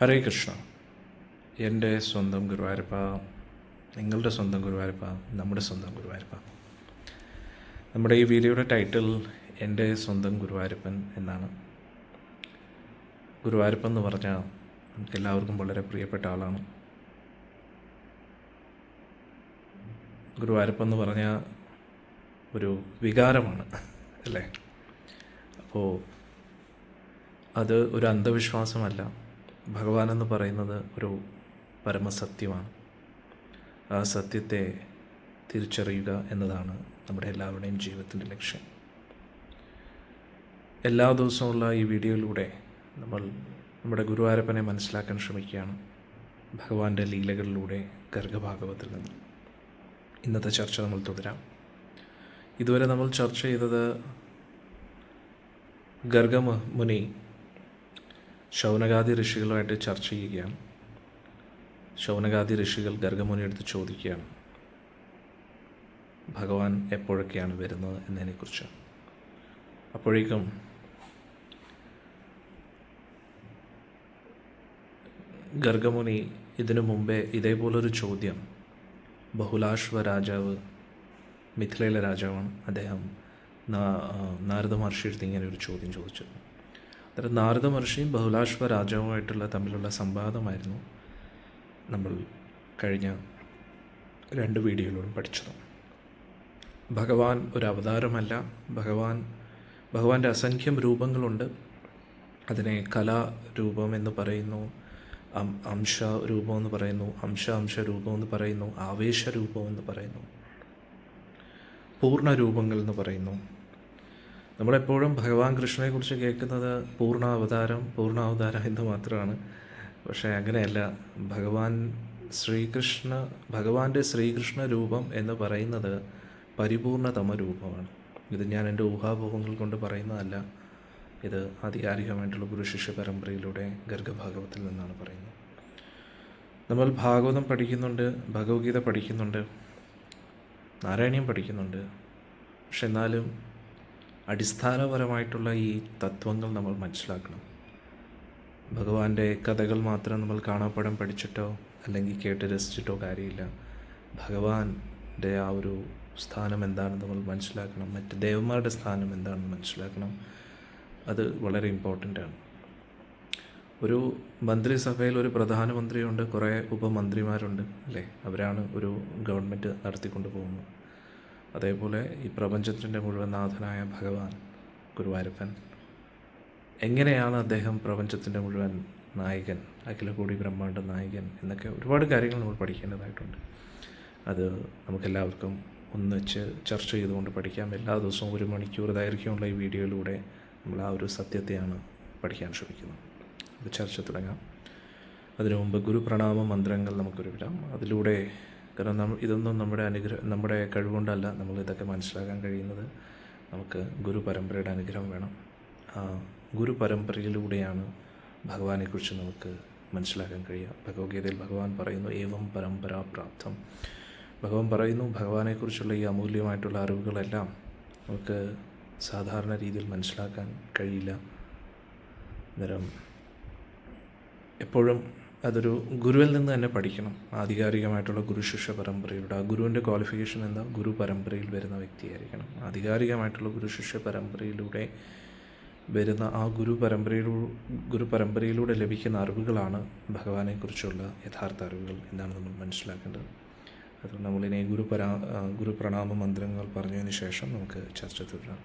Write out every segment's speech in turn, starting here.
ഹരേ കൃഷ്ണ. എന്റെ സ്വന്തം ഗുരുവായൂരപ്പ നിങ്ങളുടെ സ്വന്തം ഗുരുവായൂരപ്പ നമ്മുടെ സ്വന്തം ഗുരുവായൂരപ്പ. നമ്മുടെ ഈ വീഡിയോയുടെ ടൈറ്റിൽ എന്റെ സ്വന്തം ഗുരുവായൂരപ്പൻ എന്നാണ്. ഗുരുവായൂരപ്പൻ എന്ന് പറഞ്ഞാൽ നമുക്ക് എല്ലാവർക്കും വളരെ പ്രിയപ്പെട്ട ആളാണ്. ഗുരുവായൂരപ്പൻ എന്ന് പറഞ്ഞാൽ ഒരു വികാരമാണ് അല്ലേ? അപ്പോൾ അത് ഒരു അന്ധവിശ്വാസമല്ല. ഭഗവാൻ എന്ന് പറയുന്നത് ഒരു പരമസത്യമാണ്. ആ സത്യത്തെ തിരിച്ചറിയുക എന്നതാണ് നമ്മുടെ എല്ലാവരുടെയും ജീവിതത്തിന്റെ ലക്ഷ്യം. എല്ലാ ദിവസവുമുള്ള ഈ വീഡിയോയിലൂടെ നമ്മൾ നമ്മുടെ ഗുരുവായൂരപ്പനെ മനസ്സിലാക്കാൻ ശ്രമിക്കുകയാണ് ഭഗവാന്റെ ലീലകളിലൂടെ ഗർഗഭാഗവത്തിൽ നിന്ന്. ഇന്നത്തെ ചർച്ച നമ്മൾ തുടരാം. ഇതുവരെ നമ്മൾ ചർച്ച ചെയ്തത് ഗർഗ മുനി ശൗനകാദി ഋഷികളുമായിട്ട് ചർച്ച ചെയ്യുകയാണ്. ശൗനകാദി ഋഷികൾ ഗർഗമുനി എടുത്ത് ചോദിക്കുകയാണ്. ഭഗവാൻ എപ്പോഴൊക്കെയാണ് വരുന്നത് എന്നതിനെക്കുറിച്ച്. അപ്പോഴേക്കും ഗർഗമുനി ഇതിനു മുമ്പേ ഇതേപോലൊരു ചോദ്യം. ബഹുലാശ്വ രാജാവ് മിഥിലയിലെ രാജാവാണ്. അദ്ദേഹം നാരദ മഹർഷി എടുത്ത് ഇങ്ങനെ ഒരു ചോദ്യം ചോദിച്ചു. അന്നേരം നാരദ മഹർഷിയും ബഹുലാശ്വ രാജാവുമായിട്ടുള്ള തമ്മിലുള്ള സംവാദമായിരുന്നു നമ്മൾ കഴിഞ്ഞ രണ്ട് വീഡിയോയിലൂടെ പഠിച്ചത്. ഭഗവാൻ ഒരു അവതാരമല്ല. ഭഗവാൻ ഭഗവാന്റെ അസംഖ്യം രൂപങ്ങളുണ്ട്. അതിനെ കലാരൂപം എന്ന് പറയുന്നു അംശ രൂപം എന്ന് പറയുന്നു അംശ അംശ രൂപം എന്ന് പറയുന്നു ആവേശ രൂപം എന്ന് പറയുന്നു പൂർണ രൂപങ്ങൾ എന്ന് പറയുന്നു. നമ്മളെപ്പോഴും ഭഗവാൻ കൃഷ്ണനെക്കുറിച്ച് കേൾക്കുന്നത് പൂർണ അവതാരം പൂർണ അവതാരം എന്ന് മാത്രമാണ്. പക്ഷേ അങ്ങനെയല്ല ഭഗവാൻ ശ്രീകൃഷ്ണ ഭഗവാന്റെ ശ്രീകൃഷ്ണ രൂപം എന്ന് പറയുന്നത് പരിപൂർണതമ രൂപമാണ്. ഇത് ഞാൻ എന്റെ ഊഹാപോഹങ്ങൾ കൊണ്ട് പറയുന്നതല്ല. ഇത് ആധികാരികമായിട്ടുള്ള ഗുരുശിഷ്യ പരമ്പരയിലൂടെ ഗർഗഭാഗവത്തിൽ നിന്നാണ് പറയുന്നത്. നമ്മൾ ഭാഗവതം പഠിക്കുന്നുണ്ട് ഭഗവത്ഗീത പഠിക്കുന്നുണ്ട് നാരായണീയം പഠിക്കുന്നുണ്ട്. പക്ഷെ എന്നാലും അടിസ്ഥാനപരമായിട്ടുള്ള ഈ തത്വങ്ങൾ നമ്മൾ മനസ്സിലാക്കണം. ഭഗവാന്റെ കഥകൾ മാത്രം നമ്മൾ കാണാപ്പടം പഠിച്ചിട്ടോ അല്ലെങ്കിൽ കേട്ട് രസിച്ചിട്ടോ കാര്യമില്ല. ഭഗവാന്റെ ആ ഒരു സ്ഥാനം എന്താണെന്ന് നമ്മൾ മനസ്സിലാക്കണം. മറ്റ് ദേവന്മാരുടെ സ്ഥാനം എന്താണെന്ന് മനസ്സിലാക്കണം. അത് വളരെ ഇമ്പോർട്ടന്റ് ആണ്. ഒരു മന്ത്രിസഭയിൽ ഒരു പ്രധാനമന്ത്രിയുണ്ട് കുറേ ഉപമന്ത്രിമാരുണ്ട് അല്ലേ? അവരാണ് ഒരു ഗവൺമെന്റ് നടത്തിക്കൊണ്ട് പോകുന്നത്. അതേപോലെ ഈ പ്രപഞ്ചത്തിന്റെ മുഴുവൻ നാഥനായ ഭഗവാൻ ഗുരുവായൂരപ്പൻ. എങ്ങനെയാണ് അദ്ദേഹം പ്രപഞ്ചത്തിന്റെ മുഴുവൻ നായകൻ അഖിലകൂടി ബ്രഹ്മാണ്ട നായകൻ എന്നൊക്കെ ഒരുപാട് കാര്യങ്ങൾ നമ്മൾ പഠിക്കേണ്ടതായിട്ടുണ്ട്. അത് നമുക്കെല്ലാവർക്കും ഒന്നിച്ച് ചർച്ച ചെയ്തുകൊണ്ട് പഠിക്കാം. എല്ലാ ദിവസവും ഒരു മണിക്കൂർ ദൈർഘ്യമുള്ള ഈ വീഡിയോയിലൂടെ നമ്മൾ ആ ഒരു സത്യത്തെയാണ് പഠിക്കാൻ ശ്രമിക്കുന്നത്. അത് ചർച്ച തുടങ്ങാം. അതിനു മുമ്പ് ഗുരുപ്രണാമ മന്ത്രങ്ങൾ നമുക്കൊരു വിടാം അതിലൂടെ കാരണം നമ്മൾ ഇതൊന്നും നമ്മുടെ അനുഗ്രഹം നമ്മുടെ കഴിവുകൊണ്ടല്ല നമ്മൾ ഇതൊക്കെ മനസ്സിലാക്കാൻ കഴിയുന്നത്. നമുക്ക് ഗുരു പരമ്പരയുടെ അനുഗ്രഹം വേണം. ആ ഗുരു പരമ്പരയിലൂടെയാണ് ഭഗവാനെക്കുറിച്ച് നമുക്ക് മനസ്സിലാക്കാൻ കഴിയുക. ഭഗവത്ഗീതയിൽ ഭഗവാൻ പറയുന്നു ഏവം പരമ്പരാ പ്രാപ്തം. ഭഗവാൻ പറയുന്നു ഭഗവാനെക്കുറിച്ചുള്ള ഈ അമൂല്യമായിട്ടുള്ള അറിവുകളെല്ലാം നമുക്ക് സാധാരണ രീതിയിൽ മനസ്സിലാക്കാൻ കഴിയില്ല. അന്നേരം എപ്പോഴും അതൊരു ഗുരുവിൽ നിന്ന് തന്നെ പഠിക്കണം. ആധികാരികമായിട്ടുള്ള ഗുരുശിഷ്യ പരമ്പരയുടെ ആ ഗുരുവിന്റെ ക്വാളിഫിക്കേഷൻ എന്താ? ഗുരു പരമ്പരയിൽ വരുന്ന വ്യക്തിയായിരിക്കണം. ആധികാരികമായിട്ടുള്ള ഗുരുശിഷ്യ പരമ്പരയിലൂടെ വരുന്ന ആ ഗുരു പരമ്പരയിലൂടെ ഗുരു പരമ്പരയിലൂടെ ലഭിക്കുന്ന അറിവുകളാണ് ഭഗവാനെക്കുറിച്ചുള്ള യഥാർത്ഥ അറിവുകൾ എന്നാണ് നമ്മൾ മനസ്സിലാക്കേണ്ടത്. അതുകൊണ്ട് നമ്മളിനി ഗുരു പ്രണാമ മന്ത്രങ്ങൾ പറഞ്ഞതിന് ശേഷം നമുക്ക് ചർച്ച തുടരാം.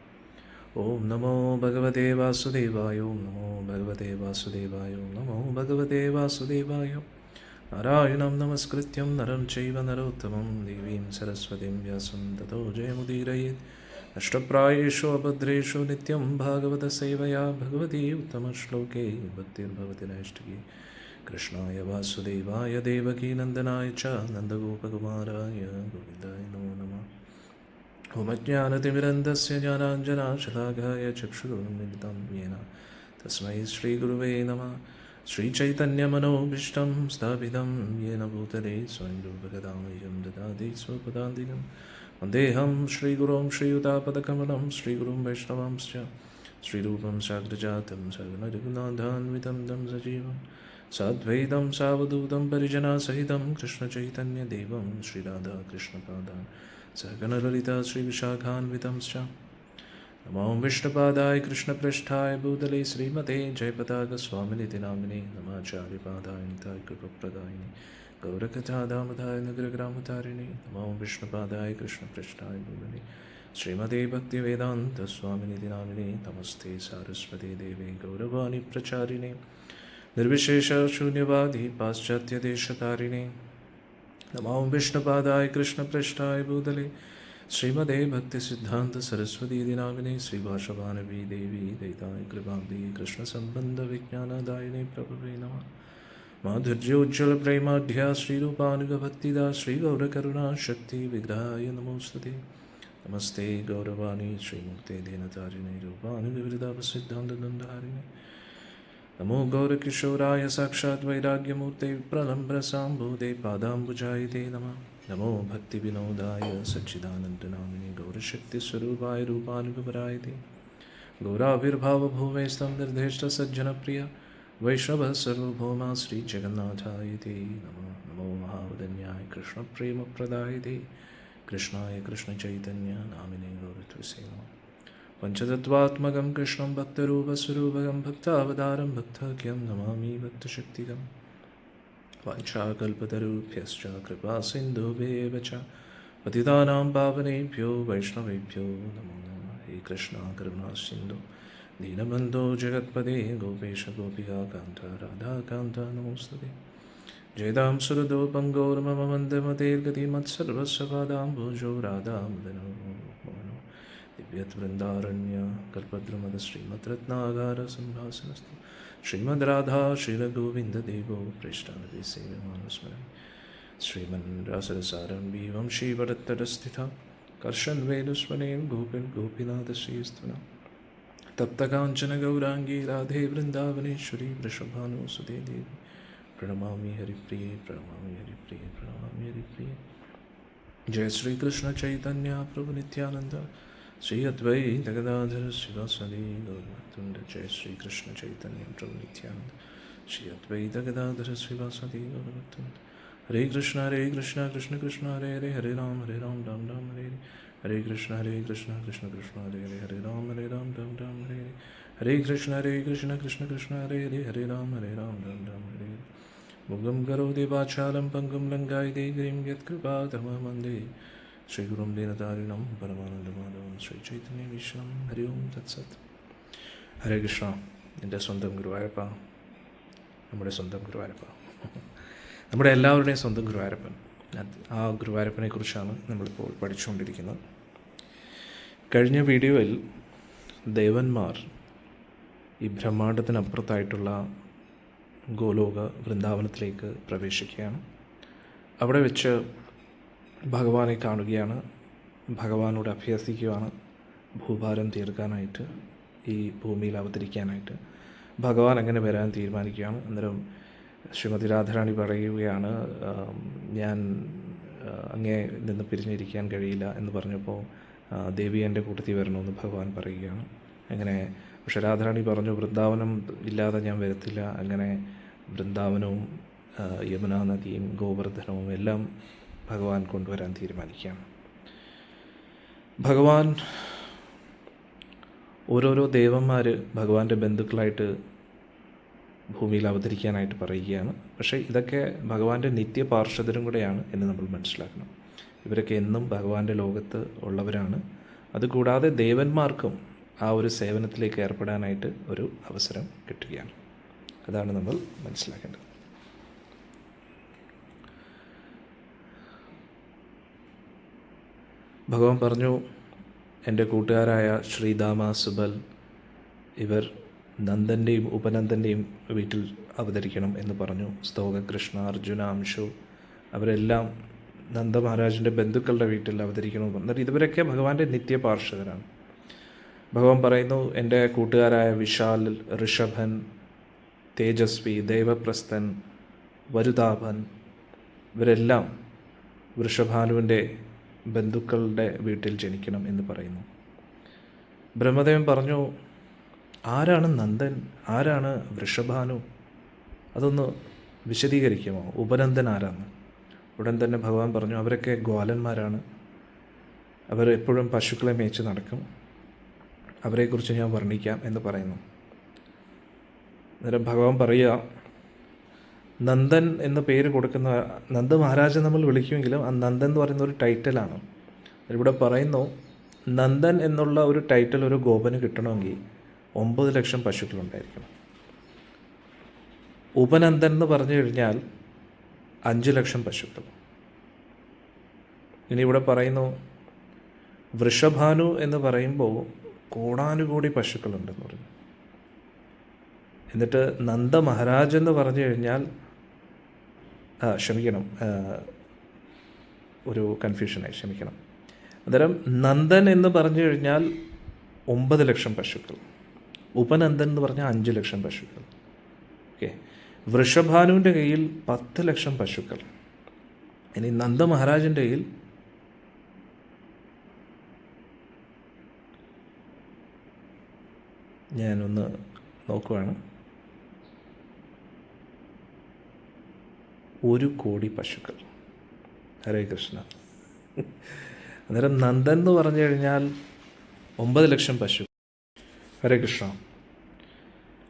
ഓം നമോ ഭഗവതേ വാസുദേവായ ഓം നമോ ഭഗവതേ വാസുദേവായ ഓം നമോ ഭഗവതേ വാസുദേവായ. നാരായണം നമസ്കൃത്യം നരം ചൈവ നരോത്തമം ദേവീം സരസ്വതിം വ്യാസം തതോ ജയമുദീരയേത് അഷ്ടപ്രായേഷു അഭദ്രേഷു നിത്യം ഭാഗവതസേവയാ ഭഗവതി ഉത്തമശ്ലോകേ ഭക്തിർഭവതി നൈഷ്ഠികേ കൃഷ്ണായ വാസുദേവായ ദേവകീനന്ദനായ ച നന്ദഗോപകുമാരായ ഗോവിന്ദായ നമോ നമ. होमज्ञानतिमिरन्दस्य ज्ञानाञ्जनाशलाघाय चक्षुरुन्मिलितं येन। तस्मै श्रीगुरुवे नमः। श्रीचैतन्यमनोभीष्टं स्थापितं येन भूतले स्वयं रूपकदामयं ददाति स्वपदान्तिकं। वन्देऽहं श्रीगुरों श्रीयुतापदकमलं, श्रीगुरुं वैष्णवांश्च। श्रीरूपं साग्रजातं सर्वनरघुनाथान्वितं तं सजीवं। साद्वैतं सावधूतं परिजनासहितं कृष्णचैतन्यदेवं श्रीराधाकृष्णपादान्। सहगणललिता श्रीविशाखान्वितंश्च नमो विष्णुपादाय कृष्णपृष्ठाय भूतले श्रीमते जयपताकस्वामिनिति नामिने नमाचार्यपादाय निताय कृपप्रदायिनि गौरकथादामधाय नगरग्रामतारिणे नमो विष्णुपादाय कृष्णपृष्ठाय भूतले श्रीमते भक्तिवेदान्तस्वामिनिति नामिने नमस्ते सारस्वती देवे गौरवाणी प्रचारिणे निर्विशेषशून्यवादी पाश्चात्यदेशतारिणे नमो विष्णुपादाय कृष्णपृष्ठाय भूतले। श्रीमदे भक्तिसिद्धान्तसरस्वती नामिने श्रीभाषवानवी देवी दैताय कृपाब्दी कृष्णसम्बन्धविज्ञानदायिने प्रभवे नमः। माधुर्योज्ज्वलप्रेमाढ्या श्रीरूपानुगभक्तिदा श्रीगौरकरुणा शक्तिविग्रहाय नमोऽस्तुते नमस्ते गौरवाणी श्रीमूर्ते दीनतारिणे रूपानुविवृदापसिद्धान्तदण्डहारिणे नमो गौरकिशोराय साक्षात् वैराग्यमूर्ते प्रलम्बरसाम्भूते पादाम्बुजायते नमः। नमो भक्तिविनोदाय सच्चिदानन्दनामिने गौरशक्तिस्वरूपाय रूपानुगपरायते गौराविर्भावभूमेस्तं निर्देष्टसज्जनप्रिय वैष्णवः सर्वभौमा श्रीजगन्नाथाय ते नमः। नमो महावदन्याय कृष्णप्रेमप्रदाय ते। कृष्णाय कृष्णचैतन्य नामिने गौरत्वसे नमः। पञ्चतत्त्वात्मकं कृष्णं भक्तरूपस्वरूपकं भक्तावतारं भक्तज्ञं नमामि भक्तशक्तिकम् वाञ्छाकल्पतरुभ्यश्च कृपासिन्धुभ्येव च पतितानां पावनेभ्यो, वैष्णवेभ्यो, नमो नमः। हे कृष्णा, करुणासिन्धु, दीनबन्धो जगत्पदे, गोपेश, गोपिका, कान्त राधाकान्त नमोऽस्तुते जयदां सुहृदो पङ्गोर्मम मन्दमतेर्गतिमत्सर्वस्य पादाम्बुजो राधामदनो मोहनो यद्वृन्दारण्य कल्पद्रुमदश्रीमद्रत्नागारसम्भाषणस्तु श्रीमद्राधा श्रीरघुविन्ददेवो प्रेष्ठानपि सेवमानुस्मरन् श्रीमन् वेलुस्वने गोपीनाथ कर्षन्वेदुस्मरेण तप्त कांचन गौरांगी राधे वृंदावनेश्वरी वृषभानु सुधे देवी प्रणमा हरिप्रिय प्रणमा हरिप्रि जय हरिप्रिये जय प्रभु निनंद श्री अद्वैत गदाधर शिवासदि गौरवतुण्ड जय श्रीकृष्णचैतन्य प्रभु नित्यानन्द श्री अद्वैत गदाधर शिवासदि गौरवतुण्ड हरे कृष्ण हरे कृष्ण कृष्ण कृष्ण, हरे हरे हरे राम हरे राम राम राम, हरे हरे। हरे कृष्ण हरे कृष्ण कृष्ण कृष्ण, हरे हरे हरे राम हरे राम राम राम, हरे हरे। हरे कृष्ण हरे कृष्ण कृष्ण कृष्ण, हरे हरे हरे राम हरे राम राम राम, हरे हरे। मुगं करोति वाचालं पङ्गुं लङ्गायते गिरिं यत्कृपातमः ശ്രീ ഗുരും പരമാനന്ദ മാധവം ശ്രീ ചൈതന്യ വിഷ്ണം ഹരി ഓം തത്സത്. ഹരേ കൃഷ്ണ എന്റെ സ്വന്തം ഗുരുവായപ്പ നമ്മുടെ സ്വന്തം ഗുരുവായപ്പ നമ്മുടെ എല്ലാവരുടെയും സ്വന്തം ഗുരുവായപ്പൻ ആ ഗുരുവായപ്പനെ കുറിച്ചാണ് നമ്മളിപ്പോൾ പഠിച്ചുകൊണ്ടിരിക്കുന്നത്. കഴിഞ്ഞ വീഡിയോയിൽ ദേവന്മാർ ഈ ബ്രഹ്മാണ്ടത്തിനപ്പുറത്തായിട്ടുള്ള ഗോലോക വൃന്ദാവനത്തിലേക്ക് പ്രവേശിക്കുകയാണ്. അവിടെ വെച്ച് ഭഗവാനെ കാണുകയാണ് ഭഗവാനോട് അഭ്യസിക്കുകയാണ് ഭൂഭാരം തീർക്കാനായിട്ട് ഈ ഭൂമിയിൽ അവതരിക്കാനായിട്ട്. ഭഗവാൻ അങ്ങനെ വരാൻ തീരുമാനിക്കുകയാണ്. അന്നേരം ശ്രീമതി രാധാറാണി പറയുകയാണ് ഞാൻ അങ്ങേ നിന്ന് പിരിഞ്ഞിരിക്കാൻ കഴിയില്ല എന്ന് പറഞ്ഞപ്പോൾ ദേവി എന്റെ കൂട്ടത്തിൽ വരണമെന്ന് ഭഗവാൻ പറയുകയാണ്. അങ്ങനെ പക്ഷെ രാധാറാണി പറഞ്ഞു വൃന്ദാവനം ഇല്ലാതെ ഞാൻ വരത്തില്ല. അങ്ങനെ വൃന്ദാവനവും യമുനാ നദിയും ഗോവർദ്ധനവും എല്ലാം ഭഗവാൻ കൊണ്ടുവരാൻ തീരുമാനിക്കാം. ഭഗവാൻ ഓരോരോ ദേവന്മാർ ഭഗവാന്റെ ബന്ധുക്കളായിട്ട് ഭൂമിയിൽ അവതരിക്കാനായിട്ട് പറയുകയാണ്. പക്ഷേ ഇതൊക്കെ ഭഗവാന്റെ നിത്യപാർഷദരും കൂടെയാണ് എന്ന് നമ്മൾ മനസ്സിലാക്കണം. ഇവരൊക്കെ എന്നും ഭഗവാന്റെ ലോകത്ത് ഉള്ളവരാണ്. അതുകൂടാതെ ദേവന്മാർക്കും ആ ഒരു സേവനത്തിലേക്ക് ഏർപ്പെടാനായിട്ട് ഒരു അവസരം കിട്ടുകയാണ്. അതാണ് നമ്മൾ മനസ്സിലാക്കേണ്ടത്. ഭഗവാൻ പറഞ്ഞു എന്റെ കൂട്ടുകാരായ ശ്രീദാമ സുബൽ ഇവർ നന്ദന്റെയും ഉപനന്ദന്റെയും വീട്ടിൽ അവതരിക്കണം എന്ന് പറഞ്ഞു. സ്തോക കൃഷ്ണ അർജുന അംശു അവരെല്ലാം നന്ദ മഹാരാജിന്റെ ബന്ധുക്കളുടെ വീട്ടിൽ അവതരിക്കണമെന്ന് പറഞ്ഞു. എന്നിട്ട് ഭഗവാന്റെ നിത്യപാർഷകരാണ് ഭഗവാൻ പറയുന്നു എന്റെ കൂട്ടുകാരായ വിശാൽ ഋഷഭൻ തേജസ്വി ദേവപ്രസ്ഥൻ വരുതാപൻ ഇവരെല്ലാം വൃഷഭാനുവിന്റെ ബന്ധുക്കളുടെ വീട്ടിൽ ജനിക്കണം എന്ന് പറയുന്നു. ബ്രഹ്മദേവൻ പറഞ്ഞു ആരാണ് നന്ദൻ? ആരാണ് വൃഷഭാനു? അതൊന്ന് വിശദീകരിക്കുമോ? ഉപനന്ദൻ ആരാന്ന്? ഉടൻ തന്നെ ഭഗവാൻ പറഞ്ഞു അവരൊക്കെ ഗ്വാലന്മാരാണ്. അവർ എപ്പോഴും പശുക്കളെ മേച്ച് നടക്കും. അവരെക്കുറിച്ച് ഞാൻ വർണിക്കാം എന്ന് പറയുന്നു. അന്നേരം ഭഗവാൻ പറയുക നന്ദൻ എന്ന പേര് കൊടുക്കുന്ന നന്ദ മഹാരാജൻ നമ്മൾ വിളിക്കുമെങ്കിലും ആ നന്ദൻ എന്ന് പറയുന്ന ഒരു ടൈറ്റലാണ് ഇവിടെ പറയുന്നു നന്ദൻ എന്നുള്ള ഒരു ടൈറ്റിൽ ഒരു ഗോപന് കിട്ടണമെങ്കിൽ ഒമ്പത് ലക്ഷം പശുക്കളുണ്ടായിരിക്കണം. ഉപനന്ദൻ എന്ന് പറഞ്ഞു കഴിഞ്ഞാൽ അഞ്ച് ലക്ഷം പശുക്കൾ. ഇനി ഇവിടെ പറയുന്നു വൃഷഭാനു എന്ന് പറയുമ്പോൾ കോടാനുകോടി പശുക്കളുണ്ടെന്ന് പറഞ്ഞു. എന്നിട്ട് നന്ദ മഹാരാജ് എന്ന് പറഞ്ഞു കഴിഞ്ഞാൽ ക്ഷമിക്കണം. ഒരു കൺഫ്യൂഷനായി ക്ഷമിക്കണം. അന്നേരം നന്ദൻ എന്ന് പറഞ്ഞു കഴിഞ്ഞാൽ ഒമ്പത് ലക്ഷം പശുക്കൾ. ഉപനന്ദൻ എന്ന് പറഞ്ഞാൽ അഞ്ച് ലക്ഷം പശുക്കൾ. ഓക്കെ. വൃഷഭാനുവിന്റെ കയ്യിൽ പത്ത് ലക്ഷം പശുക്കൾ. ഇനി നന്ദ മഹാരാജന്റെ കയ്യിൽ ഞാനൊന്ന് നോക്കുവാണ്. ഒരു കോടി പശുക്കൾ. ഹരേ കൃഷ്ണ. അന്നേരം നന്ദൻ എന്ന് പറഞ്ഞു കഴിഞ്ഞാൽ ഒമ്പത് ലക്ഷം പശു. ഹരേ കൃഷ്ണ.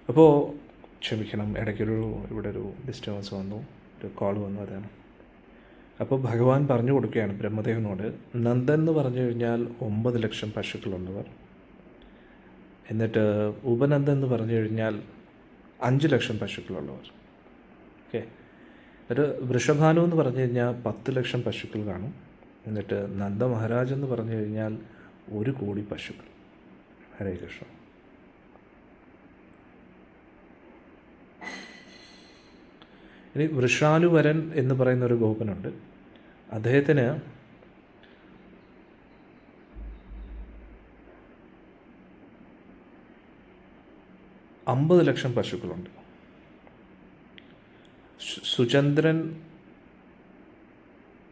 അപ്പോൾ ക്ഷമിക്കണം ഇടയ്ക്കൊരു ഇവിടെ ഒരു ഡിസ്റ്റർബൻസ് വന്നു ഒരു കോൾ വന്നു അതാണ്. അപ്പോൾ ഭഗവാൻ പറഞ്ഞു കൊടുക്കുകയാണ് ബ്രഹ്മദേവനോട് നന്ദൻ എന്ന് പറഞ്ഞു കഴിഞ്ഞാൽ ഒമ്പത് ലക്ഷം പശുക്കളുള്ളവർ. എന്നിട്ട് ഉപനന്ദൻ എന്ന് പറഞ്ഞു കഴിഞ്ഞാൽ അഞ്ച് ലക്ഷം പശുക്കളുള്ളവർ. ഓക്കെ? എന്നിട്ട് വൃഷഭാനു എന്ന് പറഞ്ഞു കഴിഞ്ഞാൽ പത്ത് ലക്ഷം പശുക്കൾ കാണും. എന്നിട്ട് നന്ദ മഹാരാജ് എന്ന് പറഞ്ഞു കഴിഞ്ഞാൽ ഒരു കോടി പശുക്കൾ. ഹരേ കൃഷ്ണ. ഇനി വൃഷാനുവരൻ എന്ന് പറയുന്ന ഒരു ഗോപനുണ്ട്. അദ്ദേഹത്തിന് അമ്പത് ലക്ഷം പശുക്കളുണ്ട്. സുചന്ദ്രൻ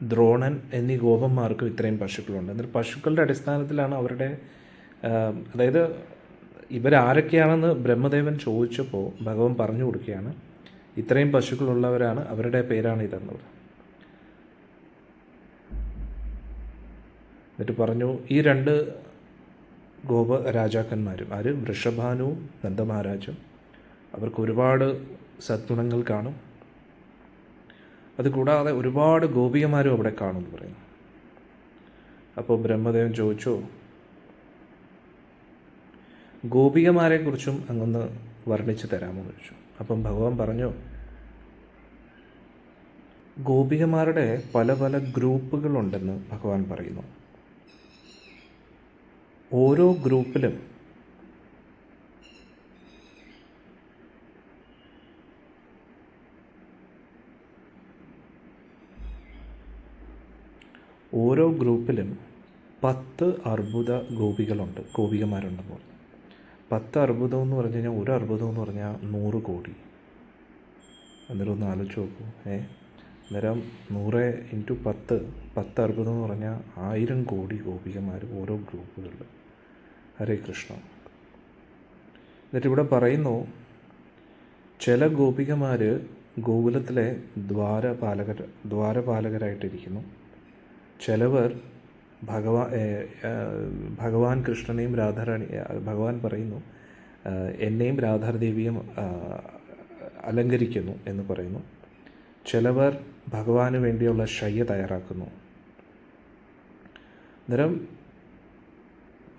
ദ്രോണൻ എന്നീ ഗോപന്മാർക്കും ഇത്രയും പശുക്കളുണ്ട്. എന്നിട്ട് പശുക്കളുടെ അടിസ്ഥാനത്തിലാണ് അവരുടെ അതായത് ഇവരാരൊക്കെയാണെന്ന് ബ്രഹ്മദേവൻ ചോദിച്ചപ്പോൾ ഭഗവാൻ പറഞ്ഞു കൊടുക്കുകയാണ് ഇത്രയും പശുക്കളുള്ളവരാണ് അവരുടെ പേരാണ് ഇതെന്നത് എന്നിട്ട് പറഞ്ഞു ഈ രണ്ട് ഗോപ രാജാക്കന്മാരും ആര്? വൃഷഭാനുവും നന്ദമഹാരാജും അവർക്ക് ഒരുപാട് സദ്ഗുണങ്ങൾ കാണും. അതുകൂടാതെ ഒരുപാട് ഗോപികമാരും അവിടെ കാണുമെന്ന് പറയുന്നു. അപ്പോൾ ബ്രഹ്മദേവൻ ചോദിച്ചു ഗോപികമാരെക്കുറിച്ചും അങ്ങൊന്ന് വർണിച്ച് തരാമോ എന്ന് ചോദിച്ചു. അപ്പം ഭഗവാൻ പറഞ്ഞു ഗോപികമാരുടെ പല പല ഗ്രൂപ്പുകളുണ്ടെന്ന് ഭഗവാൻ പറയുന്നു. ഓരോ ഗ്രൂപ്പിലും ഓരോ ഗ്രൂപ്പിലും പത്ത് അർബുദ ഗോപികളുണ്ട് ഗോപികമാരുണ്ടെന്ന് പറഞ്ഞു. പത്ത് അർബുദം എന്ന് പറഞ്ഞു കഴിഞ്ഞാൽ ഒരു അർബുദം എന്ന് പറഞ്ഞാൽ നൂറ് കോടി. അന്നേരം ഒന്ന് ആലോചിച്ച് നോക്കൂ. ഏ? അന്നേരം നൂറ് ഇന്റു പത്ത് പത്ത് അർബുദം എന്ന് പറഞ്ഞാൽ ആയിരം കോടി ഗോപികമാർ ഓരോ ഗ്രൂപ്പുകളിൽ. ഹരേ കൃഷ്ണ. എന്നിട്ട് ഇവിടെ പറയുന്നു ചില ഗോപികമാർ ഗോകുലത്തിലെ ദ്വാരപാലകർ ദ്വാരപാലകരായിട്ടിരിക്കുന്നു. ചിലവർ ഭഗവാൻ ഭഗവാൻ കൃഷ്ണനെയും രാധാറാണി ഭഗവാൻ പറയുന്നു എന്നെയും രാധാദേവിയും അലങ്കരിക്കുന്നു എന്ന് പറയുന്നു. ചിലവർ ഭഗവാന് വേണ്ടിയുള്ള ശയ്യ തയ്യാറാക്കുന്നു. അന്നേരം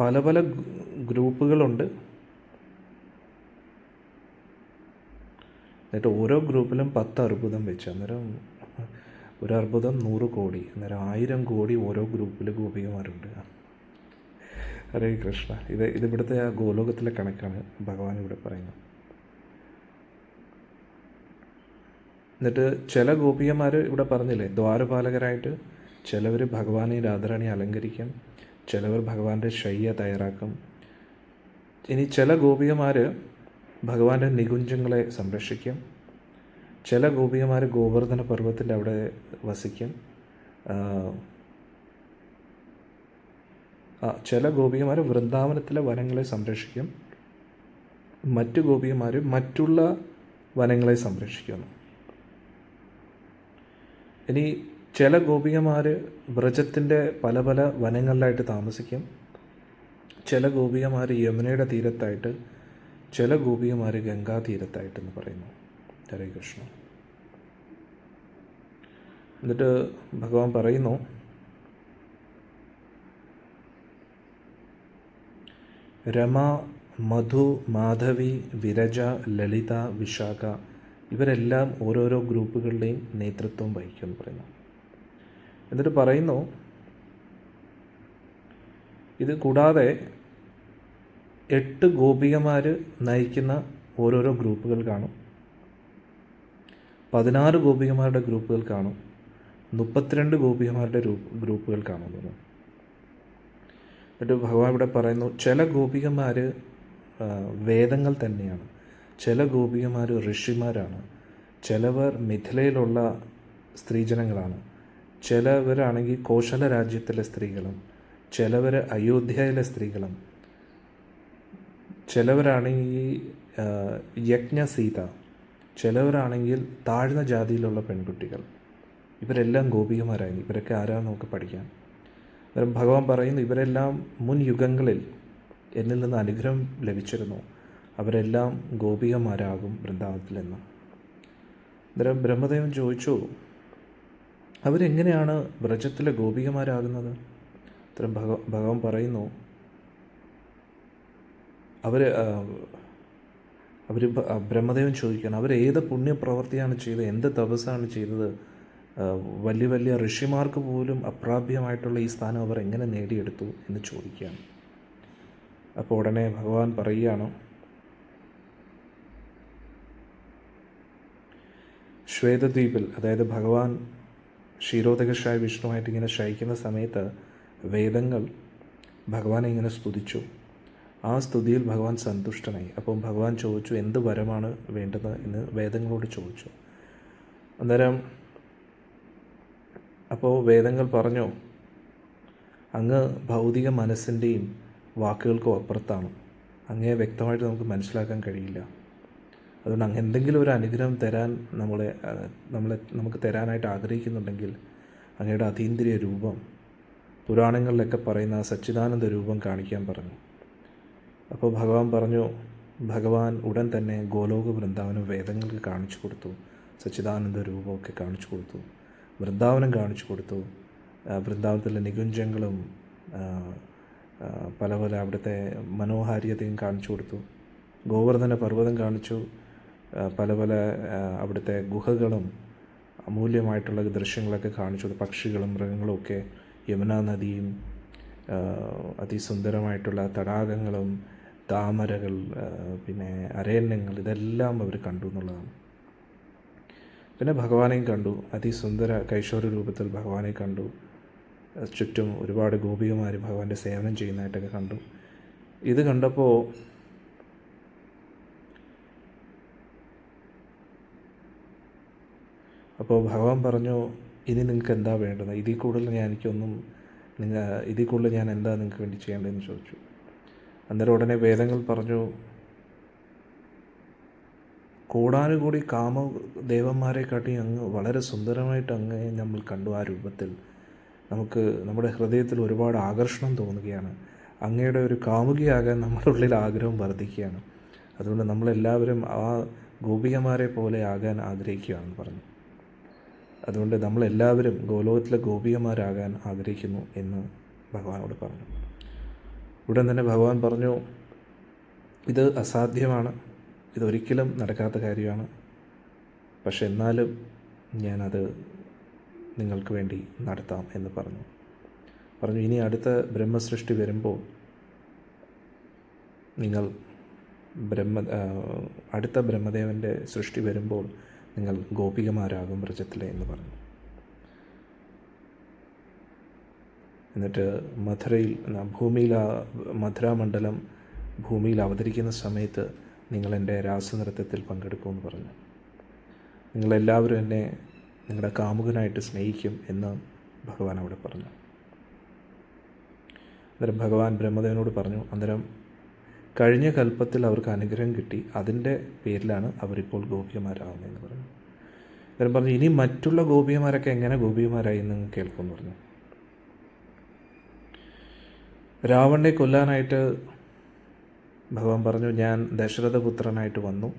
പല പല ഗ്രൂ- ഗ്രൂപ്പുകളുണ്ട്. എന്നിട്ട് ഓരോ ഗ്രൂപ്പിലും പത്ത് അർബുദം വെച്ച് അന്നേരം ഒരു അർബുദം നൂറ് കോടി അന്നേരം ആയിരം കോടി ഓരോ ഗ്രൂപ്പിൽ ഗോപികമാരുണ്ട്. ഹരേ കൃഷ്ണ. ഇത് ഇതിവിടുത്തെ ആ ഗോലോകത്തിലെ കണക്കാണ് ഭഗവാൻ ഇവിടെ പറയുന്നത്. എന്നിട്ട് ചില ഗോപികമാർ ഇവിടെ പറഞ്ഞില്ലേ ദ്വാരപാലകരായിട്ട് ചിലവർ ഭഗവാനെ രാധാറാണി അലങ്കരിക്കും ചിലവർ ഭഗവാന്റെ ശയ്യ തയ്യാറാക്കും. ഇനി ചില ഗോപികമാർ ഭഗവാന്റെ നികുഞ്ചങ്ങളെ സംരക്ഷിക്കും ചില ഗോപികമാർ ഗോവർദ്ധന പർവത്തിന്റെ അവിടെ വസിക്കും. ചില ഗോപികമാർ വൃന്ദാവനത്തിലെ വനങ്ങളെ സംരക്ഷിക്കും. മറ്റു ഗോപികമാർ മറ്റുള്ള വനങ്ങളെ സംരക്ഷിക്കുന്നു. ഇനി ചില ഗോപികമാർ വ്രജത്തിന്റെ പല പല വനങ്ങളിലായിട്ട് താമസിക്കും. ചില ഗോപികമാർ യമുനയുടെ തീരത്തായിട്ട് ചില ഗോപികമാർ ഗംഗാ തീരത്തായിട്ടെന്ന് പറയുന്നു. ഹരേ കൃഷ്ണ. എന്നിട്ട് ഭഗവാൻ പറയുന്നു രമ മധു മാധവി വിരജ ലളിത വിശാഖ ഇവരെല്ലാം ഓരോരോ ഗ്രൂപ്പുകളുടെയും നേതൃത്വം വഹിക്കുമെന്ന് പറയുന്നു. എന്നിട്ട് പറയുന്നു ഇത് കൂടാതെ എട്ട് ഗോപികമാർ നയിക്കുന്ന ഓരോരോ ഗ്രൂപ്പുകൾ കാണും. പതിനാറ് ഗോപികമാരുടെ ഗ്രൂപ്പുകൾ കാണും. മുപ്പത്തിരണ്ട് ഗോപികമാരുടെ ഗ്രൂപ്പുകൾ കാണുന്നത്. എന്നിട്ട് ഭഗവാൻ ഇവിടെ പറയുന്നു ചില ഗോപികമാർ വേദങ്ങൾ തന്നെയാണ്. ചില ഗോപികമാർ ഋഷിമാരാണ്. ചിലവർ മിഥിലയിലുള്ള സ്ത്രീജനങ്ങളാണ്. ചിലവരാണെങ്കിൽ കോശല രാജ്യത്തിലെ സ്ത്രീകളും ചിലവർ അയോധ്യയിലെ സ്ത്രീകളും. ചിലവരാണെങ്കിൽ യജ്ഞസീത. ചിലവരാണെങ്കിൽ താഴ്ന്ന ജാതിയിലുള്ള പെൺകുട്ടികൾ. ഇവരെല്ലാം ഗോപികമാരായിരുന്നു. ഇവരൊക്കെ ആരാന്ന് നമുക്ക് പഠിക്കാം. അന്നേരം ഭഗവാൻ പറയുന്നു ഇവരെല്ലാം മുൻ യുഗങ്ങളിൽ എന്നിൽ നിന്ന് അനുഗ്രഹം ലഭിച്ചിരുന്നു. അവരെല്ലാം ഗോപികമാരാകും വൃന്ദാവനത്തിലെന്ന് അന്നേരം ബ്രഹ്മദേവൻ ചോദിച്ചു അവരെങ്ങനെയാണ് വ്രജത്തിലെ ഗോപികമാരാകുന്നത്? അത്തരം ഭഗ ഭഗവാൻ പറയുന്നു അവർ അവർ ബ്രഹ്മദേവൻ ചോദിക്കുകയാണ് അവർ ഏത് പുണ്യപ്രവൃത്തിയാണ് ചെയ്തത്? എന്ത് തപസ്സാണ് ചെയ്തത്? വലിയ വലിയ ഋഷിമാർക്ക് പോലും അപ്രാപ്യമായിട്ടുള്ള ഈ സ്ഥാനം അവർ എങ്ങനെ നേടിയെടുത്തു എന്ന് ചോദിക്കുകയാണ്. അപ്പോൾ ഉടനെ ഭഗവാൻ പറയുകയാണ് ശ്വേതദ്വീപിൽ അതായത് ഭഗവാൻ ക്ഷീരോദകശായ വിഷ്ണുവായിട്ട് ഇങ്ങനെ ശയിക്കുന്ന സമയത്ത് വേദങ്ങൾ ഭഗവാനെ ഇങ്ങനെ സ്തുതിച്ചു. ആ സ്തുതിയിൽ ഭഗവാൻ സന്തുഷ്ടനായി. അപ്പം ഭഗവാൻ ചോദിച്ചു എന്ത് വരമാണ് വേണ്ടത് എന്ന് വേദങ്ങളോട് ചോദിച്ചു. അന്നേരം അപ്പോൾ വേദങ്ങൾ പറഞ്ഞു അങ്ങ് ഭൗതിക മനസ്സിന്റെയും വാക്കുകൾക്കും അപ്പുറത്താണ്. അങ്ങേ വ്യക്തമായിട്ട് നമുക്ക് മനസ്സിലാക്കാൻ കഴിയില്ല. അതുകൊണ്ട് അങ്ങ് എന്തെങ്കിലും ഒരു അനുഗ്രഹം തരാൻ നമ്മളെ നമ്മളെ നമുക്ക് തരാനായിട്ട് ആഗ്രഹിക്കുന്നുണ്ടെങ്കിൽ അങ്ങയുടെ അതീന്ദ്രിയ രൂപം പുരാണങ്ങളിലൊക്കെ പറയുന്ന ആ സച്ചിദാനന്ദ രൂപം കാണിക്കാൻ പറഞ്ഞു. അപ്പോൾ ഭഗവാൻ പറഞ്ഞു ഭഗവാൻ ഉടൻ തന്നെ ഗോലോക വൃന്ദാവനം വേദങ്ങൾക്ക് കാണിച്ചു കൊടുത്തു സച്ചിദാനന്ദ രൂപമൊക്കെ കാണിച്ചു കൊടുത്തു. വൃന്ദാവനം കാണിച്ചു കൊടുത്തു. വൃന്ദാവനത്തിലെ നികുഞ്ചങ്ങളും പല പല അവിടുത്തെ മനോഹാരിയതയും കാണിച്ചു കൊടുത്തു. ഗോവർദ്ധന പർവതം കാണിച്ചു. പല പല അവിടുത്തെ ഗുഹകളും അമൂല്യമായിട്ടുള്ള ദൃശ്യങ്ങളൊക്കെ കാണിച്ചു കൊടുത്തു. പക്ഷികളും മൃഗങ്ങളും ഒക്കെ യമുന നദിയും അതിസുന്ദരമായിട്ടുള്ള തടാകങ്ങളും താമരകൾ പിന്നെ അരണ്യങ്ങൾ ഇതെല്ലാം അവർ കണ്ടു എന്നുള്ളതാണ്. പിന്നെ ഭഗവാനെയും കണ്ടു. അതിസുന്ദര കൈശോര രൂപത്തിൽ ഭഗവാനെ കണ്ടു. ചുറ്റും ഒരുപാട് ഗോപികമാർ ഭഗവാന്റെ സേവനം ചെയ്യുന്നതായിട്ടൊക്കെ കണ്ടു. ഇത് കണ്ടപ്പോൾ അപ്പോൾ ഭഗവാൻ പറഞ്ഞു ഇനി നിങ്ങൾക്ക് എന്താ വേണ്ടത്? ഇതിൽ കൂടുതൽ ഞാൻ എനിക്കൊന്നും നിങ്ങൾ ഇതിൽ കൂടുതൽ ഞാൻ എന്താ നിങ്ങൾക്ക് വേണ്ടി ചെയ്യേണ്ടതെന്ന് ചോദിച്ചു. അന്നേരം ഉടനെ വേദങ്ങൾ പറഞ്ഞു കൂടാനുകൂടി കാമ ദേവന്മാരെ കാട്ടി അങ്ങ് വളരെ സുന്ദരമായിട്ട് അങ്ങ് നമ്മൾ കണ്ടു ആ രൂപത്തിൽ. നമുക്ക് നമ്മുടെ ഹൃദയത്തിൽ ഒരുപാട് ആകർഷണം തോന്നുകയാണ്. അങ്ങയുടെ ഒരു കാമുകിയാകാൻ നമ്മുടെ ഉള്ളിൽ ആഗ്രഹം വർദ്ധിക്കുകയാണ്. അതുകൊണ്ട് നമ്മളെല്ലാവരും ആ ഗോപികമാരെ പോലെ ആകാൻ ആഗ്രഹിക്കുകയാണെന്ന് പറഞ്ഞു. അതുകൊണ്ട് നമ്മളെല്ലാവരും ഗോലോകത്തിലെ ഗോപികമാരാകാൻ ആഗ്രഹിക്കുന്നു എന്ന് ഭഗവാനോട് പറഞ്ഞു. ഉടൻ തന്നെ ഭഗവാൻ പറഞ്ഞു ഇത് അസാധ്യമാണ്. ഇതൊരിക്കലും നടക്കാത്ത കാര്യമാണ്. പക്ഷെ എന്നാലും ഞാനത് നിങ്ങൾക്ക് വേണ്ടി നടത്താം എന്ന് പറഞ്ഞു. പറഞ്ഞു ഇനി അടുത്ത ബ്രഹ്മസൃഷ്ടി വരുമ്പോൾ നിങ്ങൾ ബ്രഹ്മ അടുത്ത ബ്രഹ്മദേവന്റെ സൃഷ്ടി വരുമ്പോൾ നിങ്ങൾ ഗോപികമാരാകും വ്രജത്തിലെ എന്ന് പറഞ്ഞു. എന്നിട്ട് മധുരയിൽ ഭൂമിയിൽ മഥുരാമണ്ഡലം ഭൂമിയിൽ അവതരിക്കുന്ന സമയത്ത് നിങ്ങൾ എന്റെ രാസനൃത്തത്തിൽ പങ്കെടുക്കുമെന്ന് പറഞ്ഞു. നിങ്ങളെല്ലാവരും എന്നെ നിങ്ങളുടെ കാമുകനായിട്ട് സ്നേഹിക്കും എന്ന് ഭഗവാൻ അവിടെ പറഞ്ഞു. അന്നേരം ഭഗവാൻ ബ്രഹ്മദേവനോട് പറഞ്ഞു അന്നേരം കഴിഞ്ഞ കൽപ്പത്തിൽ അവർക്ക് അനുഗ്രഹം കിട്ടി. അതിന്റെ പേരിലാണ് അവരിപ്പോൾ ഗോപികമാരാകുന്നതെന്ന് പറഞ്ഞു. അന്നേരം പറഞ്ഞു ഇനി മറ്റുള്ള ഗോപിയമാരൊക്കെ എങ്ങനെ ഗോപികമാരായി എന്ന് കേൾക്കുമെന്ന് പറഞ്ഞു. രാവണനെ കൊല്ലാനായിട്ട് ഭഗവാൻ പറഞ്ഞു ഞാൻ ദശരഥപുത്രനായിട്ട് വന്നു.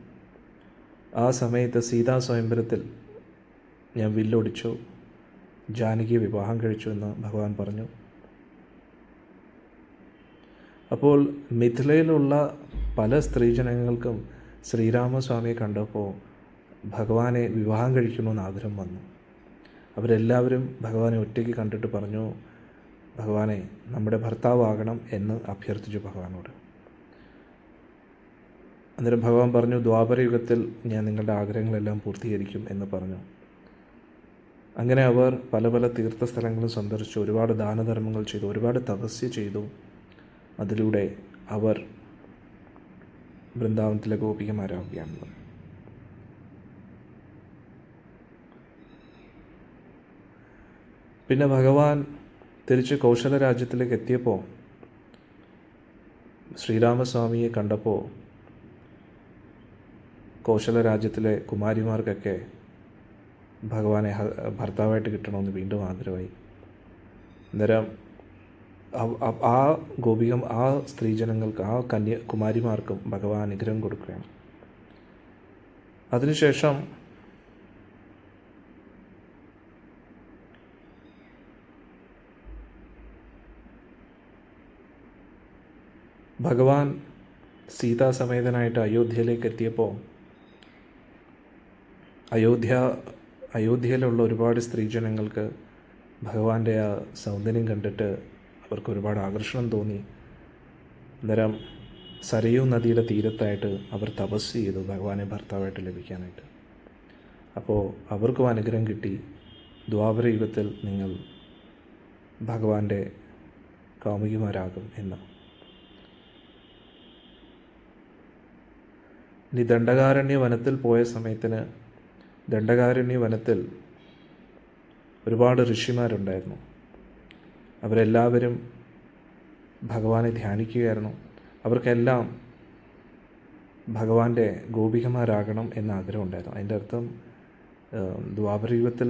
ആ സമയത്ത് സീതാ സ്വയംവരത്തിൽ ഞാൻ വില്ലൊടിച്ചു. ജാനകി വിവാഹം കഴിച്ചു എന്ന് ഭഗവാൻ പറഞ്ഞു. അപ്പോൾ മിഥിലയിലുള്ള പല സ്ത്രീജനങ്ങൾക്കും ശ്രീരാമസ്വാമിയെ കണ്ടപ്പോൾ ഭഗവാനെ വിവാഹം കഴിക്കണമെന്ന് ആഗ്രഹം വന്നു. അവരെല്ലാവരും ഭഗവാനെ ഒറ്റയ്ക്ക് കണ്ടിട്ട് പറഞ്ഞു ഭഗവാനെ നമ്മുടെ ഭർത്താവാകണം എന്ന് അഭ്യർത്ഥിച്ചു ഭഗവാനോട്. അന്നേരം ഭഗവാൻ പറഞ്ഞു ദ്വാപരയുഗത്തിൽ ഞാൻ നിങ്ങളുടെ ആഗ്രഹങ്ങളെല്ലാം പൂർത്തീകരിക്കും എന്ന് പറഞ്ഞു. അങ്ങനെ അവർ പല പല തീർത്ഥസ്ഥലങ്ങളും സന്ദർശിച്ചു. ഒരുപാട് ദാനധർമ്മങ്ങൾ ചെയ്തു ഒരുപാട് തപസ്യ ചെയ്തു. അതിലൂടെ അവർ വൃന്ദാവനത്തിലെ ഗോപികമാരാവുകയാണ് പിന്നെ ഭഗവാൻ തിരിച്ച് കൗശല രാജ്യത്തിലേക്ക് എത്തിയപ്പോൾ ശ്രീരാമസ്വാമിയെ കണ്ടപ്പോൾ കൗശല രാജ്യത്തിലെ കുമാരിമാർക്കൊക്കെ ഭഗവാനെ ഭർത്താവായിട്ട് കിട്ടണമെന്ന് വീണ്ടും ആഗ്രഹമായി. അന്നേരം ആ ഗോപികം ആ സ്ത്രീജനങ്ങൾക്ക് ആ കന്യ കുമാരിമാർക്കും ഭഗവാൻ അനുഗ്രഹം കൊടുക്കുകയാണ്. അതിനുശേഷം ഭഗവാൻ സീതാസമേതനായിട്ട് അയോധ്യയിലേക്ക് എത്തിയപ്പോൾ അയോധ്യ അയോധ്യയിലുള്ള ഒരുപാട് സ്ത്രീജനങ്ങൾക്ക് ഭഗവാന്റെ ആ സൗന്ദര്യം കണ്ടിട്ട് അവർക്ക് ഒരുപാട് ആകർഷണം തോന്നി. അന്നേരം സരയൂ നദിയുടെ തീരത്തായിട്ട് അവർ തപസ് ചെയ്തു ഭഗവാനെ ഭർത്താവായിട്ട് ലഭിക്കാനായിട്ട്. അപ്പോൾ അവർക്കും അനുഗ്രഹം കിട്ടി. ദ്വാപര യുഗത്തിൽ നിങ്ങൾ ഭഗവാന്റെ കാമുകിമാരാകും എന്ന്. ഇനി ദണ്ഡകാരണ്യ വനത്തിൽ പോയ സമയത്തിന് ദണ്ഡകാരണ്യ വനത്തിൽ ഒരുപാട് ഋഷിമാരുണ്ടായിരുന്നു. അവരെല്ലാവരും ഭഗവാനെ ധ്യാനിക്കുകയായിരുന്നു. അവർക്കെല്ലാം ഭഗവാന്റെ ഗോപികമാരാകണം എന്ന ആഗ്രഹം ഉണ്ടായിരുന്നു അതിന്റെ അർത്ഥം ദ്വാപരയുഗത്തിൽ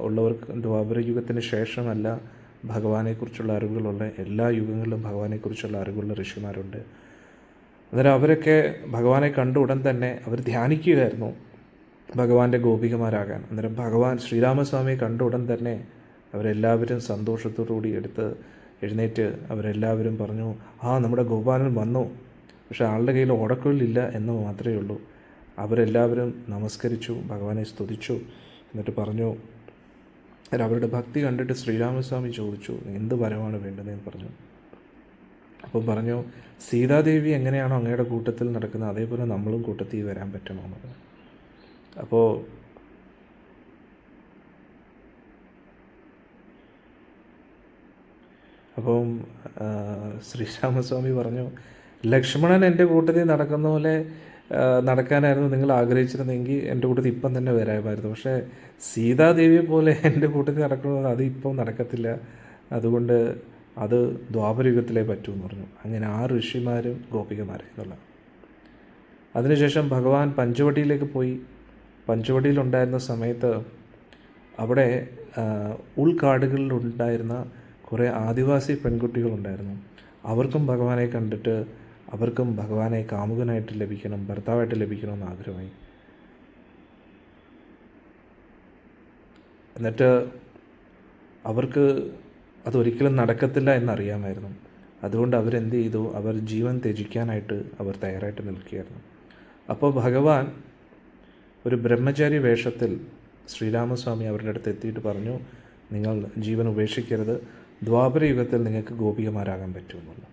ഉള്ളവർക്ക് ദ്വാപരയുഗത്തിന് ശേഷമല്ല ഭഗവാനെക്കുറിച്ചുള്ള അറിവുകളുള്ള എല്ലാ യുഗങ്ങളിലും ഭഗവാനെക്കുറിച്ചുള്ള അറിവുള്ള ഋഷിമാരുണ്ട്. അന്നേരം അവരൊക്കെ ഭഗവാനെ കണ്ട ഉടൻ തന്നെ അവർ ധ്യാനിക്കുകയായിരുന്നു. ഭഗവാന്റെ ഗോപികമാരാകാൻ. അന്നേരം ഭഗവാൻ ശ്രീരാമസ്വാമിയെ കണ്ട ഉടൻ തന്നെ അവരെല്ലാവരും സന്തോഷത്തോടുകൂടി എടുത്ത് എഴുന്നേറ്റ് അവരെല്ലാവരും പറഞ്ഞു ആ നമ്മുടെ ഗോപാലൻ വന്നു. പക്ഷെ ആളുടെ കയ്യിൽ ഓടക്കൊള്ളില്ല എന്ന് മാത്രമേ ഉള്ളൂ. അവരെല്ലാവരും നമസ്കരിച്ചു ഭഗവാനെ സ്തുതിച്ചു. എന്നിട്ട് പറഞ്ഞു അവരുടെ ഭക്തി കണ്ടിട്ട് ശ്രീരാമസ്വാമി ചോദിച്ചു എന്ത് വരമാണ് വേണ്ടതെന്ന് പറഞ്ഞു. അപ്പം പറഞ്ഞു സീതാദേവി എങ്ങനെയാണോ അങ്ങയുടെ കൂട്ടത്തിൽ നടക്കുന്നത് അതേപോലെ നമ്മളും കൂട്ടത്തിൽ വരാൻ പറ്റണമെന്ന് പറഞ്ഞു. അപ്പോൾ അപ്പം ശ്രീരാമസ്വാമി പറഞ്ഞു ലക്ഷ്മണൻ എന്റെ കൂട്ടത്തിൽ നടക്കുന്ന പോലെ നടക്കാനായിരുന്നു നിങ്ങൾ ആഗ്രഹിച്ചിരുന്നെങ്കിൽ എന്റെ കൂട്ടത്തിൽ ഇപ്പം തന്നെ വരാമായിരുന്നു. പക്ഷേ സീതാദേവിയെ പോലെ എന്റെ കൂട്ടത്തിൽ നടക്കണമെന്ന് അത് ഇപ്പം നടക്കത്തില്ല. അതുകൊണ്ട് അത് ദ്വാപരയുഗത്തിലേ പറ്റൂ എന്ന് പറഞ്ഞു. അങ്ങനെ ആ ഋഷിമാരും ഗോപികമാരെ എന്നുള്ള അതിനുശേഷം ഭഗവാൻ പഞ്ചവട്ടിയിലേക്ക് പോയി. പഞ്ചവടിയിലുണ്ടായിരുന്ന സമയത്ത് അവിടെ ഉൾക്കാടുകളിലുണ്ടായിരുന്ന കുറേ ആദിവാസി പെൺകുട്ടികളുണ്ടായിരുന്നു. അവർക്കും ഭഗവാനെ കണ്ടിട്ട് അവർക്കും ഭഗവാനെ കാമുകനായിട്ട് ലഭിക്കണം ഭർത്താവായിട്ട് ലഭിക്കണമെന്ന് ആഗ്രഹമായി. എന്നിട്ട് അവർക്ക് അതൊരിക്കലും നടക്കത്തില്ല എന്നറിയാമായിരുന്നു. അതുകൊണ്ട് അവരെന്ത് ചെയ്തു? അവർ ജീവൻ ത്യജിക്കാനായിട്ട് അവർ തയ്യാറായിട്ട് നിൽക്കുകയായിരുന്നു. അപ്പോൾ ഭഗവാൻ ഒരു ബ്രഹ്മചാരി വേഷത്തിൽ ശ്രീരാമസ്വാമി അവരുടെ അടുത്ത് എത്തിയിട്ട് പറഞ്ഞു നിങ്ങൾ ജീവൻ ഉപേക്ഷിക്കരുത്. ദ്വാപരയുഗത്തിൽ നിങ്ങൾക്ക് ഗോപികമാരാകാൻ പറ്റുമെന്നുള്ളു.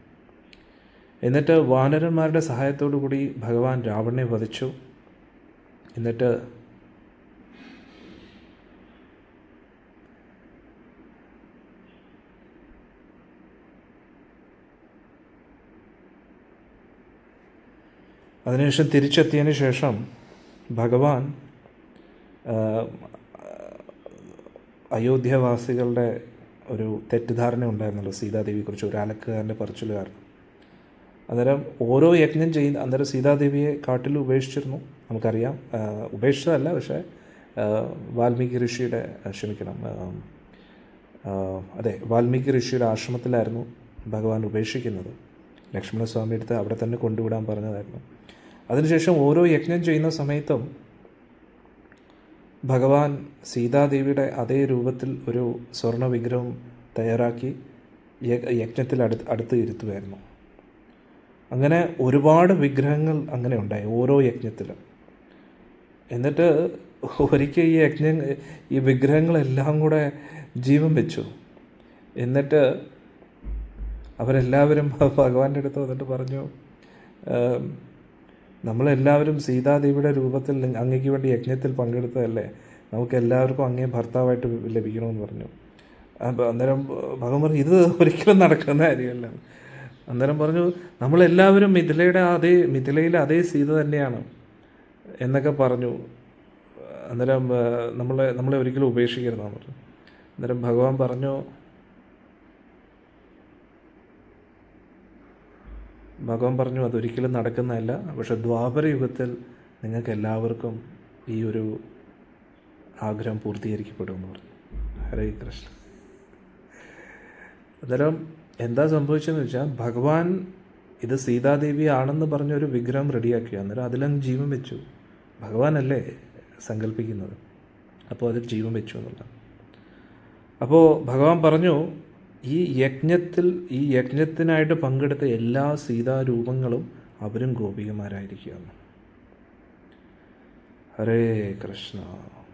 എന്നിട്ട് വാനരന്മാരുടെ സഹായത്തോടു കൂടി ഭഗവാൻ രാവണനെ വധിച്ചു. എന്നിട്ട് അതിനുശേഷം തിരിച്ചെത്തിയതിന് ശേഷം ഭഗവാൻ അയോധ്യവാസികളുടെ ഒരു തെറ്റിദ്ധാരണ ഉണ്ടായിരുന്നല്ലോ സീതാദേവിയെക്കുറിച്ച് ഒരു അലക്കുകാരന്റെ പറച്ചിൽ കാരണം. അന്നേരം ഓരോ യജ്ഞം ചെയ്യുന്ന അന്നേരം സീതാദേവിയെ കാട്ടിൽ ഉപേക്ഷിച്ചിരുന്നു നമുക്കറിയാം. ഉപേക്ഷിച്ചതല്ല പക്ഷേ വാൽമീകി ഋഷിയുടെ ക്ഷമിക്കണം അതെ വാൽമീകി ഋഷിയുടെ ആശ്രമത്തിലായിരുന്നു ഭഗവാൻ ഉപേക്ഷിക്കുന്നത്. ലക്ഷ്മണസ്വാമി അടുത്ത് അവിടെ തന്നെ കൊണ്ടുവിടാൻ പറഞ്ഞതായിരുന്നു. അതിനുശേഷം ഓരോ യജ്ഞം ചെയ്യുന്ന സമയത്തും ഭഗവാൻ സീതാദേവിയുടെ അതേ രൂപത്തിൽ ഒരു സ്വർണ വിഗ്രഹം തയ്യാറാക്കി യജ്ഞത്തിൽ അടുത്ത് അടുത്ത് ഇരുത്തുമായിരുന്നു അങ്ങനെ ഒരുപാട് വിഗ്രഹങ്ങൾ അങ്ങനെ ഉണ്ടായി ഓരോ യജ്ഞത്തിലും. എന്നിട്ട് ഒരിക്കൽ ഈ യജ്ഞ ഈ വിഗ്രഹങ്ങളെല്ലാം കൂടെ ജീവൻ വെച്ചു. എന്നിട്ട് അവരെല്ലാവരും ഭഗവാന്റെ അടുത്ത് വന്നിട്ട് പറഞ്ഞു "ഏം, നമ്മളെല്ലാവരും സീതാദേവിയുടെ രൂപത്തിൽ അങ്ങയ്ക്ക് വേണ്ടി യജ്ഞത്തിൽ പങ്കെടുത്തതല്ലേ? നമുക്ക് എല്ലാവർക്കും അങ്ങേ ഭർത്താവായിട്ട് ലഭിക്കണമെന്ന് പറഞ്ഞു. അപ്പോൾ അന്നേരം ഭഗവാൻ പറഞ്ഞു ഇത് ഒരിക്കലും നടക്കുന്ന കാര്യമല്ല. അന്നേരം പറഞ്ഞു നമ്മളെല്ലാവരും മിഥിലയുടെ അതേ മിഥിലയിലെ അതേ സീത തന്നെയാണ് എന്നൊക്കെ പറഞ്ഞു. അന്നേരം നമ്മളെ നമ്മളെ ഒരിക്കലും ഉപേക്ഷിക്കരുതെന്ന് പറഞ്ഞു. അന്നേരം ഭഗവാൻ പറഞ്ഞു ഭഗവാൻ പറഞ്ഞു അതൊരിക്കലും നടക്കുന്നതല്ല. പക്ഷെ ദ്വാപര യുഗത്തിൽ നിങ്ങൾക്ക് എല്ലാവർക്കും ഈ ഒരു ആഗ്രഹം പൂർത്തീകരിക്കപ്പെടുമെന്ന് പറഞ്ഞു. ഹരേ കൃഷ്ണ. അന്നേരം എന്താ സംഭവിച്ചതെന്ന് വെച്ചാൽ ഭഗവാൻ ഇത് സീതാദേവി ആണെന്ന് പറഞ്ഞ ഒരു വിഗ്രഹം റെഡിയാക്കി. അന്നേരം അതിലങ്ങ് ജീവൻ വെച്ചു. ഭഗവാനല്ലേ സങ്കല്പിക്കുന്നത്? അപ്പോൾ അതിൽ ജീവൻ വെച്ചു എന്നുള്ളതാണ്. അപ്പോൾ ഭഗവാൻ പറഞ്ഞു ഈ യജ്ഞത്തിൽ ഈ യജ്ഞത്തിനായിട്ട് പങ്കെടുത്ത എല്ലാ സീതാരൂപങ്ങളും അവരും ഗോപികമാരായിരിക്കുകയാണ്. ഹരേ കൃഷ്ണ.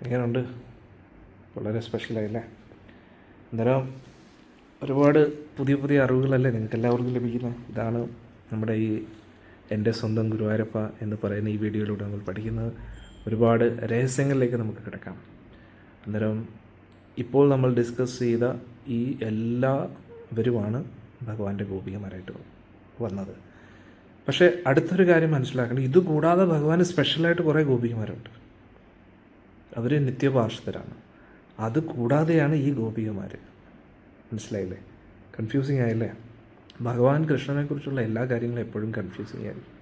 എങ്ങനെയുണ്ട് വളരെ സ്പെഷ്യലായില്ലേ? അന്നേരം ഒരുപാട് പുതിയ പുതിയ അറിവുകളല്ലേ നിങ്ങൾക്ക് എല്ലാവർക്കും ലഭിക്കുന്നത്. ഇതാണ് നമ്മുടെ ഈ എന്റെ സ്വന്തം ഗുരുവായൂരപ്പ എന്ന് പറയുന്ന ഈ വീഡിയോയിലൂടെ നമ്മൾ പഠിക്കുന്നത്. ഒരുപാട് രഹസ്യങ്ങളിലേക്ക് നമുക്ക് കിടക്കാം. അന്നേരം ഇപ്പോൾ നമ്മൾ ഡിസ്കസ് ചെയ്ത ഈ എല്ലാവരുമാണ് ഭഗവാന്റെ ഗോപികമാരായിട്ട് വന്നത്. പക്ഷേ അടുത്തൊരു കാര്യം മനസ്സിലാക്കണം. ഇതുകൂടാതെ ഭഗവാന് സ്പെഷ്യലായിട്ട് കുറേ ഗോപികമാരുണ്ട്. അവർ നിത്യപാർശ്വതരാണ് അത് കൂടാതെയാണ് ഈ ഗോപികമാർ മനസ്സിലായില്ലേ? കൺഫ്യൂസിങ് ആയില്ലേ? ഭഗവാൻ കൃഷ്ണനെക്കുറിച്ചുള്ള എല്ലാ കാര്യങ്ങളും എപ്പോഴും കൺഫ്യൂസിങ് ആയിരിക്കും.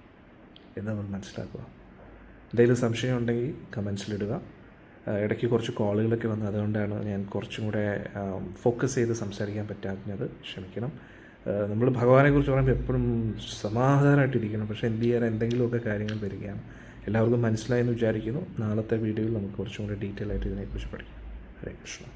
എന്ന് നമ്മൾ മനസ്സിലാക്കുക. എന്തെങ്കിലും സംശയം ഉണ്ടെങ്കിൽ കമൻസിലിടുക ഇടയ്ക്ക് കുറച്ച് കോളുകളൊക്കെ വന്നു. അതുകൊണ്ടാണ് ഞാൻ കുറച്ചും കൂടെ ഫോക്കസ് ചെയ്ത് സംസാരിക്കാൻ പറ്റാത്തത് ക്ഷമിക്കണം. നമ്മൾ ഭഗവാനെ കുറിച്ച് പറയുമ്പോൾ എപ്പോഴും സമാധാനമായിട്ടിരിക്കണം പക്ഷേ എന്ത് ചെയ്യാൻ എന്തെങ്കിലുമൊക്കെ കാര്യങ്ങൾ വരികയാണ്. എല്ലാവർക്കും മനസ്സിലായെന്ന് വിചാരിക്കുന്നു. നാളത്തെ വീഡിയോയിൽ നമുക്ക് കുറച്ചും കൂടെ ഡീറ്റെയിൽ ആയിട്ട് ഇതിനെക്കുറിച്ച് പഠിക്കാം. ഹരേ കൃഷ്ണ.